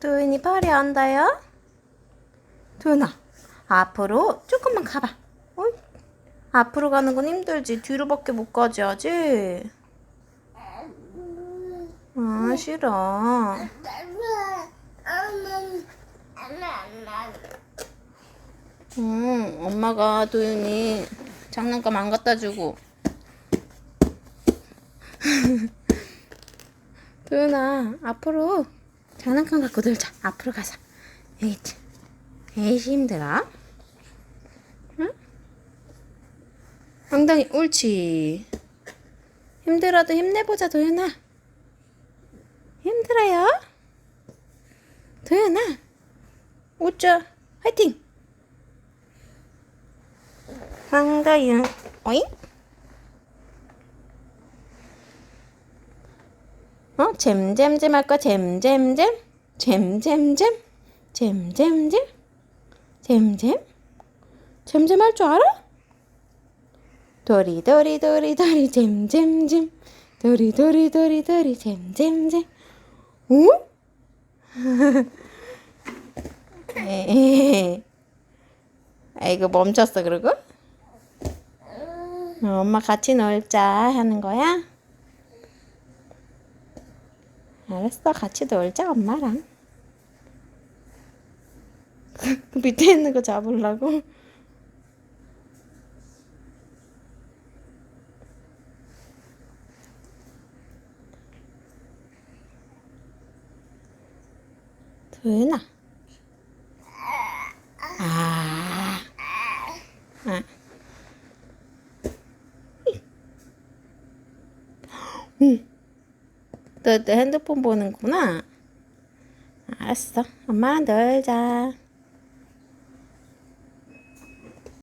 도윤이 팔이 안 닿아요? 도윤아, 앞으로 조금만 가봐. 어이? 앞으로 가는 건 힘들지. 뒤로밖에 못 가지, 아직. 아, 싫어. 응, 엄마가 도윤이 장난감 안 갖다 주고. 도윤아, 앞으로 장난감 갖고 놀자. 앞으로 가자. 에이치. 에이씨, 힘들어? 응? 엉덩이, 옳지. 힘들어도 힘내보자, 도윤아. 힘들어요? 도윤아, 웃자. 화이팅! 황다윤, 어잉? 어? 잼잼잼 할까? 잼잼잼? 잼잼잼? 잼잼잼? 잼잼? 잼잼 할 줄 알아? 도리도리도리도리 잼잼잼 도리도리도리도리 잼잼잼 오? 에헤헤. 아이고 멈췄어 그러고? 어, 엄마 같이 놀자 하는 거야? 알았어 같이 놀자 엄마랑 그 밑에 있는 거 잡으려고? 도윤아 아, 아. 응. 너, 너 핸드폰 보는구나. 알았어. 엄마랑 놀자.